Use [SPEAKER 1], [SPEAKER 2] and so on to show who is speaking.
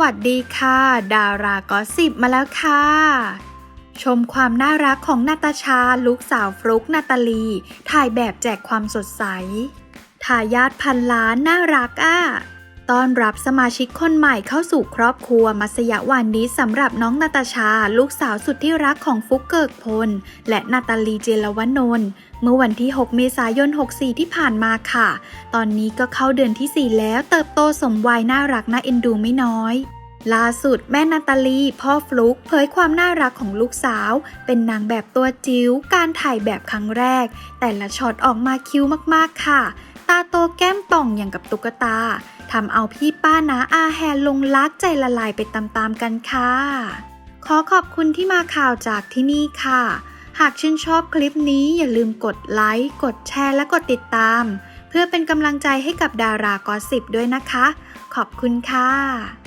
[SPEAKER 1] วัสดีค่ะ ดารากอสสิบมาแล้วค่ะ ชมความน่ารักของนาตาชา ลูกสาวฟลุกนาตาลี ถ่ายแบบแจกความสดใส ทายาทพันล้านน่ารักอะ ต้อนรับสมาชิกคนใหม่เข้าสู่ครอบครัวมัสยะวันนี้สำหรับน้องนาตาชา ลูกสาวสุดที่รักของฟุกเกิกพล และนาตาลีเจลวนนท์เมื่อวันที่ 6 เมษายน 64 ที่ผ่านมาค่ะ ตอนนี้ก็เข้าเดือนที่ 4 แล้วเติบโตสมวัยน่ารักน่าเอ็นดูไม่น้อยล่าสุดแม่นาตาลีพ่อฟลุกเผยความน่ารักของลูกสาว เป็นนางแบบตัวจิ๋วการถ่ายแบบครั้งแรก แต่ละช็อตออกมาคิ้วมากๆค่ะ ตาโตแก้มป่องอย่างกับตุ๊กตาทำเอาพี่ป้านาอาแฮนลงลักใจละลายไปตามๆกันค่ะ ขอขอบคุณที่มาข่าวจากที่นี่ค่ะ หากชื่นชอบคลิปนี้อย่าลืมกดไลค์ กดแชร์และกดติดตาม เพื่อเป็นกำลังใจให้กับดารากอสสิบด้วยนะคะ ขอบคุณค่ะ